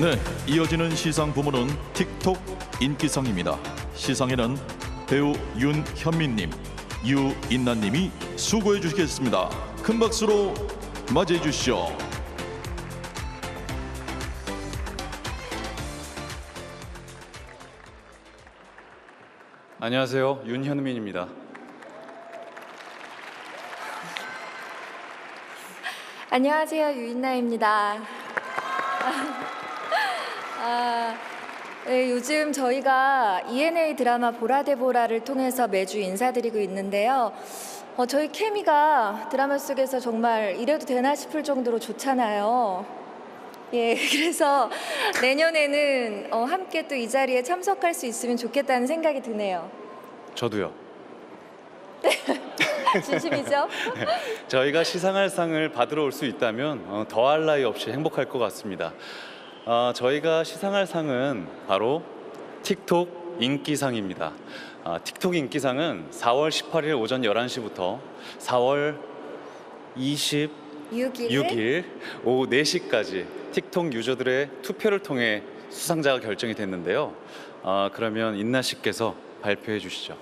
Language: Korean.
네, 이어지는 시상 부문은 틱톡 인기상입니다. 시상에는 배우 윤현민님, 유인나님이 수고해 주시겠습니다. 큰 박수로 맞이해 주시죠. 안녕하세요. 윤현민입니다. 안녕하세요 유인나입니다. 네, 요즘 저희가 ENA 드라마 보라데보라를 통해서 매주 인사드리고 있는데요. 어, 저희 케미가 드라마 속에서 정말 이래도 되나 싶을 정도로 좋잖아요. 예, 그래서 내년에는 어, 함께 또 이 자리에 참석할 수 있으면 좋겠다는 생각이 드네요. 저도요. 진심이죠? 저희가 시상할 상을 받으러 올 수 있다면 어, 더할 나위 없이 행복할 것 같습니다. 어, 저희가 시상할 상은 바로 틱톡 인기상입니다. 아, 틱톡 인기상은 4월 18일 오전 11시부터 4월 26일 6일. 오후 4시까지 틱톡 유저들의 투표를 통해 수상자가 결정이 됐는데요. 아, 그러면 인나 씨께서 발표해 주시죠.